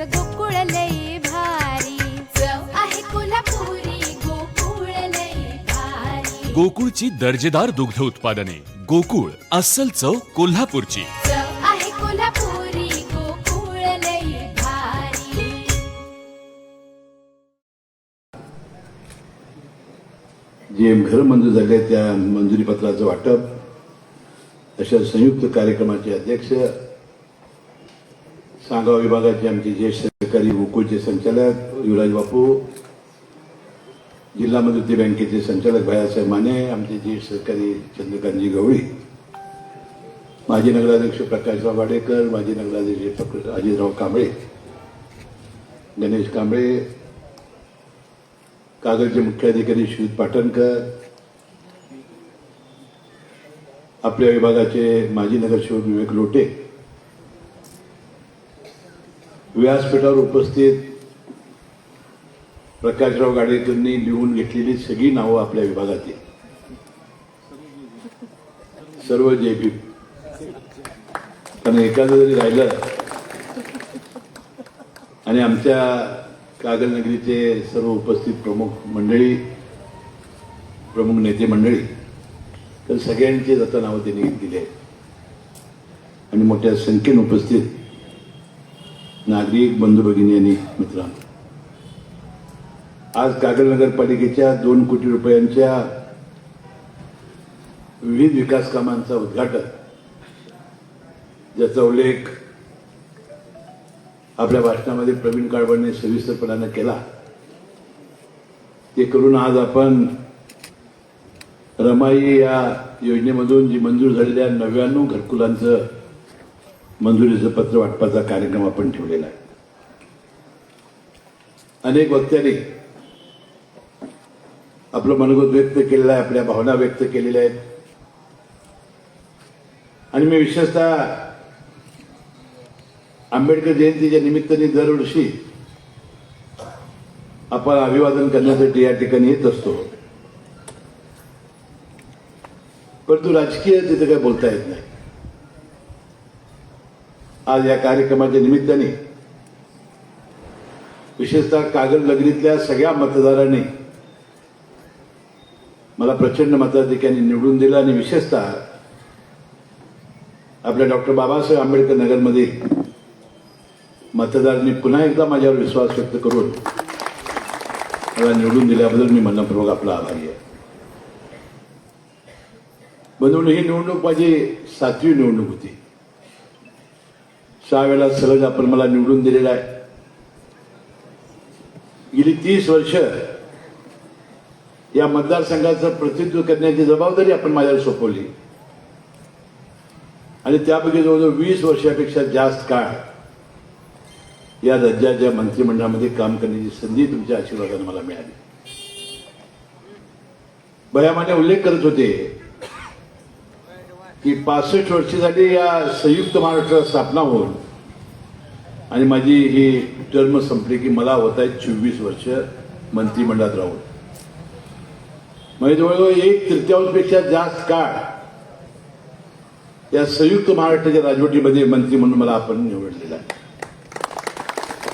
चवीच गोकुळ लय भारी. चव आहे कोल्हापुरी गोकुळ लय भारी. गोकुळची दर्जेदार दुग्ध उत्पादने. गोकुळ अस्सल चव कोल्हापूरची. चव आहे कोल्हापुरी गोकुळ लय भारी. जे घर मंजूर झाले त्या मंजुरी पत्राचं वाटप अशा संयुक्त कार्यक्रमाचे अध्यक्ष सांगाव विभागाचे आमचे ज्येष्ठ सहकारी गोकुळचे संचालक युवराज बापू जिल्हा मदती बँकेचे संचालक भयासाहेब माने आमचे ज्येष्ठ सहकारी चंद्रकांतजी गवळी माजी नगराध्यक्ष प्रकाशराव वाडेकर माजी नगराध्यक्ष अजितराव कांबळे गणेश कांबळे कागदचे मुख्याधिकारी अधिकारी पाटणकर आपल्या विभागाचे माजी नगरसेवक विवेक लोटे व्यासपीठावर उपस्थित प्रकाशराव गाडेकरनी लिहून घेतलेली सगळी नावं आपल्या विभागातील सर्व जे भीम पण एखादं जरी राहिलं आणि आमच्या कागल नगरीचे सर्व उपस्थित प्रमुख मंडळी प्रमुख नेते मंडळी तर सगळ्यांचीच आता नावं त्यांनी दिली आहेत. आणि मोठ्या संख्येने उपस्थित नागरिक बंधू भगिनी आणि मित्रांनो आज कागल नगरपालिकेच्या दोन कोटी रुपयांच्या विविध विकास कामांचा उद्घाटन ज्याचा उल्लेख आपल्या भाषणामध्ये प्रवीण काळबडने सविस्तरपणानं केला. ते करून आज आपण रमाई या योजनेमधून जी मंजूर झालेल्या नव्याण्णव घरकुलांचं मंजुरीचं पत्र वाटपाचा कार्यक्रम आपण ठेवलेला आहे. अनेक वक्त्यांनी आपलं मनगत व्यक्त केलेलं आहे आपल्या भावना व्यक्त केलेल्या आहेत. आणि मी विशेषतः आंबेडकर जयंतीच्या निमित्ताने दरवर्षी आपण अभिवादन करण्यासाठी या ठिकाणी येत असतो. परंतु राजकीय तिथे काही बोलता येत नाही. आज या कार्यक्रमाच्या निमित्ताने विशेषतः कागल नगरीतल्या सगळ्या मतदारांनी मला प्रचंड मताधिकाऱ्यांनी निवडून दिलं आणि विशेषतः आपल्या डॉक्टर बाबासाहेब आंबेडकर नगरमध्ये मतदारांनी पुन्हा एकदा माझ्यावर विश्वास व्यक्त करून मला निवडून दिल्याबद्दल मी मनपूर्वक आपला आभारी आहे. म्हणून ही निवडणूक माझी सातवी निवडणूक होती. सहा वेळा सलग आपण मला निवडून दिलेला आहे. गेली तीस वर्ष या मतदारसंघाचं प्रतिनिधित्व करण्याची जबाबदारी आपण माझ्यावर सोपवली. आणि त्यापैकी जवळजवळ वीस वर्षापेक्षा जास्त काळ या राज्याच्या मंत्रिमंडळामध्ये काम करण्याची संधी तुमच्या आशीर्वादाने मला मिळाली. भयामाने उल्लेख करत होते की पासष्ट वर्ष झाली या संयुक्त महाराष्ट्रात स्थापना होऊन. आणि माझी ही टर्म संपली की मला होत आहेत चोवीस वर्ष मंत्रिमंडळात राहून. म्हणजे जवळजवळ एक तृतीयांशपेक्षा जास्त काळ या संयुक्त महाराष्ट्राच्या राजवटीमध्ये मंत्री म्हणून मला आपण निवडलेला आहे.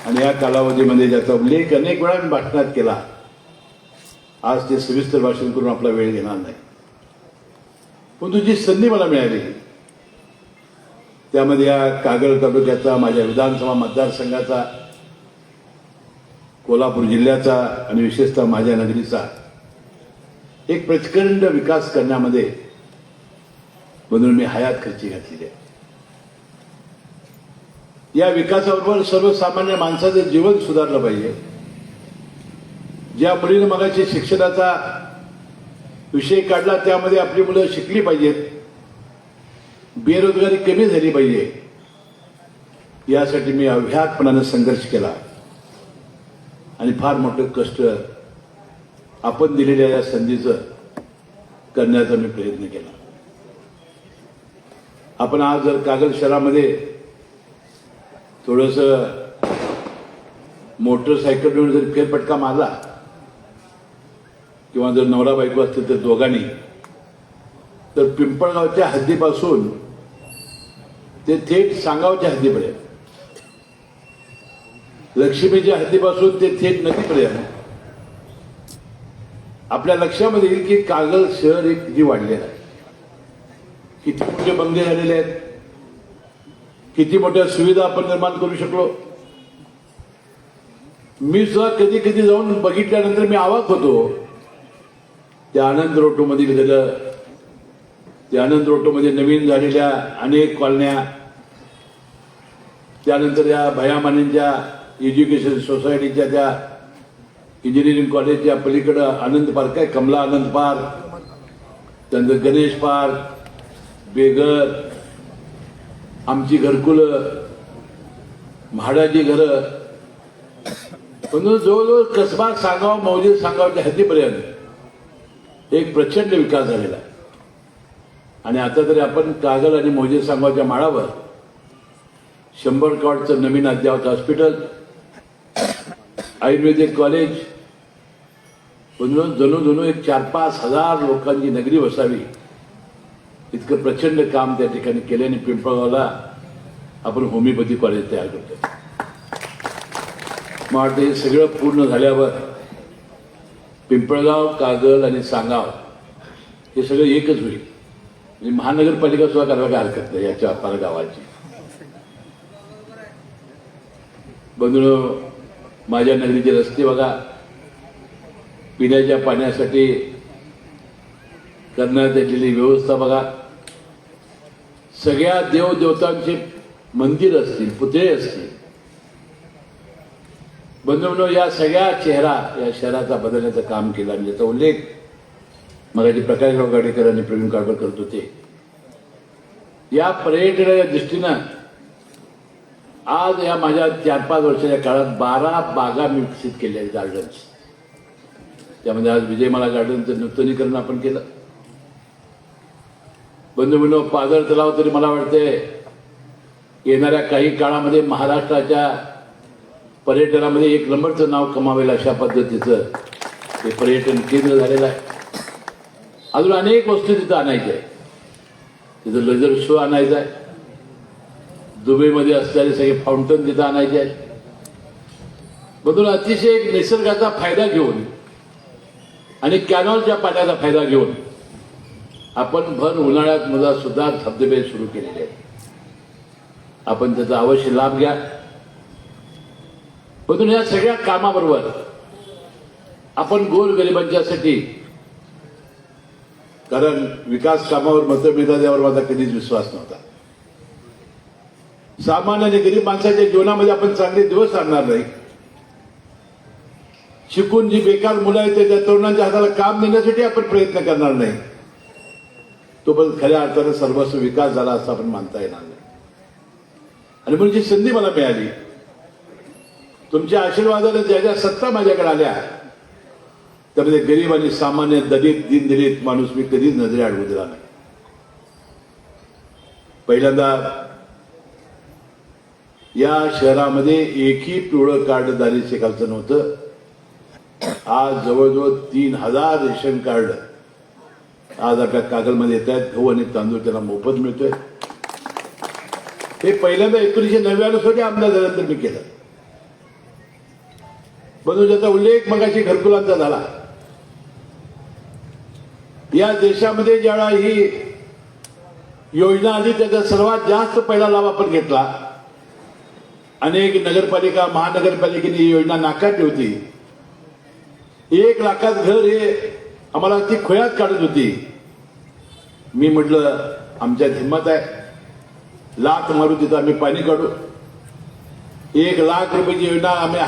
आणि या कालावधीमध्ये ज्याचा उल्लेख अनेक वेळा मी भाषणात केला आज ते सविस्तर भाषण करून आपला वेळ घेणार नाही. परंतु जी संधी मला मिळाली. त्यामध्ये या कागल तालुक्याचा माझ्या विधानसभा मतदारसंघाचा कोल्हापूर जिल्ह्याचा आणि विशेषतः माझ्या नगरीचा एक प्रचंड विकास करण्यामध्ये म्हणून मी हयात खर्ची घातलेली आहे. या विकासाबरोबर सर्वसामान्य माणसाचं जीवन सुधारलं पाहिजे. ज्या मुलीनं मगाशी शिक्षणाचा विषय काढला त्यामध्ये आपली मुलं शिकली पाहिजेत. बेरोजगारी कमी झाली पाहिजे. यासाठी मी अव्याहतपणानं संघर्ष केला. आणि फार मोठं कष्ट आपण दिलेल्या या संधीचं करण्याचा मी प्रयत्न केला. आपण आज जर कागल शहरामध्ये थोडस मोटरसायकलवर जर फेरफटका मारला किंवा जर नवरा बायको असतील तर दोघांनी तर पिंपळगावच्या हद्दीपासून ते थेट सांगावच्या हद्दीपर्यंत. लक्ष्मीच्या हद्दीपासून ते थेट नदीपर्यंत. आपल्या लक्षामध्ये येईल की कागल शहर एक किती वाढलेलं आहे. किती मोठे बंगले झालेले आहेत. किती मोठ्या सुविधा आपण निर्माण करू शकलो. मी सुद्धा कधी कधी जाऊन बघितल्यानंतर मी आवाक होतो त्या आनंद रोटोमध्ये गेलं त्या आनंद रोटोमध्ये नवीन झालेल्या अनेक कॉलन्या. त्यानंतर या भयामानेंच्या एज्युकेशन सोसायटीच्या त्या इंजिनिअरिंग कॉलेजच्या पलीकडं आनंद पार्क आहे कमला आनंद पार्क. त्यानंतर गणेश पार्क बेगर आमची घरकुलं म्हाडाची घरं. पण जवळजवळ कसबा सांगाव मौजे सांगावच्या हद्दीपर्यंत. एक प्रचंड विकास झालेला आहे. आणि आता तरी आपण कागल आणि मोजे सांगावच्या माळावर शंभर कॉटचं नवीन अद्यावत हॉस्पिटल आयुर्वेदिक कॉलेज जणू जणू एक चार पाच हजार लोकांची नगरी वसावी इतकं प्रचंड काम त्या ठिकाणी केल्याने पिंपळगावला आपण होमिओपॅथी कॉलेज तयार करतो मला वाटतं हे सगळं पूर्ण झाल्यावर पिंपळगाव कागल आणि सांगाव हे सगळं एकच होईल. म्हणजे महानगरपालिका सुद्धा करायला काय हरकत नाही याच्या पार गावाची. बंधुळ माझ्या नगरीचे रस्ते बघा. पिण्याच्या पाण्यासाठी करण्यात आलेली व्यवस्था बघा. सगळ्या देवदेवतांचे मंदिर असतील पुतळे असतील बंधूंनो या सगळ्या चेहरा या शहराचा बदलण्याचं काम केलं आणि त्याचा उल्लेख मराठी प्रकाशराव गाडेकर आणि प्रवीण काळकर करत होते. या पर्यटनाच्या दृष्टीनं आज या माझ्या चार पाच वर्षाच्या काळात बारा बागा मी विकसित केल्या आहेत गार्डन्स त्यामध्ये आज विजयमाला गार्डनचं नूतनीकरण आपण केलं. बंधू बंधू पाझर तलाव तरी मला वाटते येणाऱ्या काही काळामध्ये महाराष्ट्राच्या पर्यटनामध्ये एक नंबरचं नाव कमावेल अशा पद्धतीचं ते पर्यटन केंद्र झालेलं आहे. अजून अनेक वस्तू तिथं आणायच्या आहे तिथं लेझर शो आणायचा आहे. दुबईमध्ये असलेले सगळे फाउंटन तिथं आणायचे आहेत. म्हणून अतिशय एक निसर्गाचा फायदा घेऊन आणि कॅनॉलच्या पाण्याचा फायदा घेऊन आपण भर उन्हाळ्यात मध्ये सुद्धा धबधबे सुरू केलेले आहेत. आपण त्याचा अवश्य लाभ घ्या. म्हणून या सगळ्या कामाबरोबर आपण गोर गरिबांच्यासाठी कारण विकास कामावर मतभेदा द्यावर माझा कधीच विश्वास नव्हता. सामान्य आणि गरीब माणसाच्या जीवनामध्ये आपण चांगले दिवस आणणार नाही. शिकून जी बेकार मुलं आहेत त्या तरुणांच्या हाताला काम देण्यासाठी आपण प्रयत्न करणार नाही. तो पण खऱ्या अर्थाने सर्वस्व विकास झाला असं आपण मानता येणार नाही. आणि म्हणून जी संधी मला मिळाली तुमच्या आशीर्वादाने ज्या ज्या सत्ता माझ्याकडे आल्या त्यामध्ये गरीब आणि सामान्य दलित दिनदलित माणूस मी कधीच नजरे अडवू दिला नाही. पहिल्यांदा या शहरामध्ये एकही पिवळं कार्ड दारी शिकायचं नव्हतं. आज जवळजवळ तीन हजार रेशन कार्ड आज आपल्या कागलमध्ये येत आहेत. गहू आणि तांदूळ त्यांना मोफत मिळतोय. हे पहिल्यांदा एकोणीशे नव्याण्णवसाठी आमदार झाल्यानंतर मी केलं. म्हणून उल्लेख मगाशी घरकुलांचा झाला. या देशामध्ये ज्यावेळा ही योजना आली त्याचा सर्वात जास्त पहिला लाभ आपण घेतला. अनेक नगरपालिका महानगरपालिकेने ही योजना नाकारली होती. एक लाखात घर हे आम्हाला ती खोयात काढत होती. मी म्हटलं आमच्यात हिंमत आहे. लाख मारू तिथं आम्ही पाणी काढू. एक लाख रुपयाची योजना आम्ही